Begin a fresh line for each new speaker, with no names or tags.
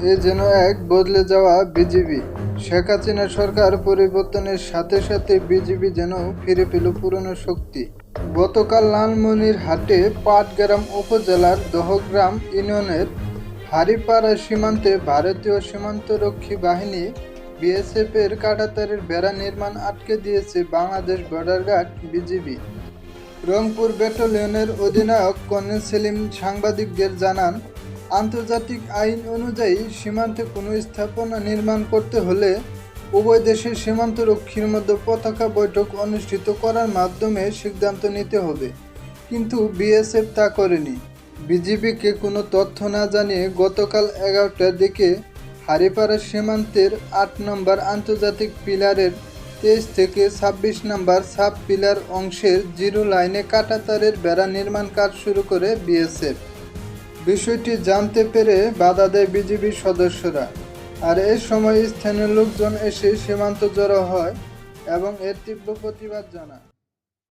এ যেন এক বদলে যাওয়া বিজিবি। শেখ হাসিনা সরকার পরিবর্তনের সাথে সাথে বিজিবি যেন ফিরে পেল পুরনো শক্তি। গতকাল লালমনির হাটে পাটগ্রাম উপজেলার দহগ্রাম ইউনিয়নের হারিপাড়া সীমান্তে ভারতীয় সীমান্তরক্ষী বাহিনী বিএসএফ এর কাটাতারের বেড়া নির্মাণ আটকে দিয়েছে Bangladesh border guard BGB. Rangpur ব্যাটালিয়নের অধিনায়ক কর্নেল সেলিম সাংবাদিকদের জানান আন্তর্জাতিক আইন অনুযায়ী সীমান্তে কোনো স্থাপনা নির্মাণ করতে হলে উভয় দেশের সীমান্তরক্ষীর মধ্যে পতাকা বৈঠক অনুষ্ঠিত করার মাধ্যমে সিদ্ধান্ত নিতে হবে। কিন্তু বিএসএফ তা করেনি। বিজিবিকে কোনো তথ্য না জানিয়ে গতকাল এগারোটার দিকে হারিপাড়া সীমান্তের আট নম্বর আন্তর্জাতিক পিলারের তেইশ থেকে ছাব্বিশ নম্বর সাব পিলার অংশের জিরো লাইনে কাটাতারের বেড়া নির্মাণ কাজ শুরু করে বিএসএফ। বিষয়টি জানতে পেরে বাধা দেয় বিজিবির সদস্যরা। আর এ সময় স্থানীয় লোকজন এসে সীমান্ত জড়ো হয় এবং এর তীব্র প্রতিবাদ জানায়।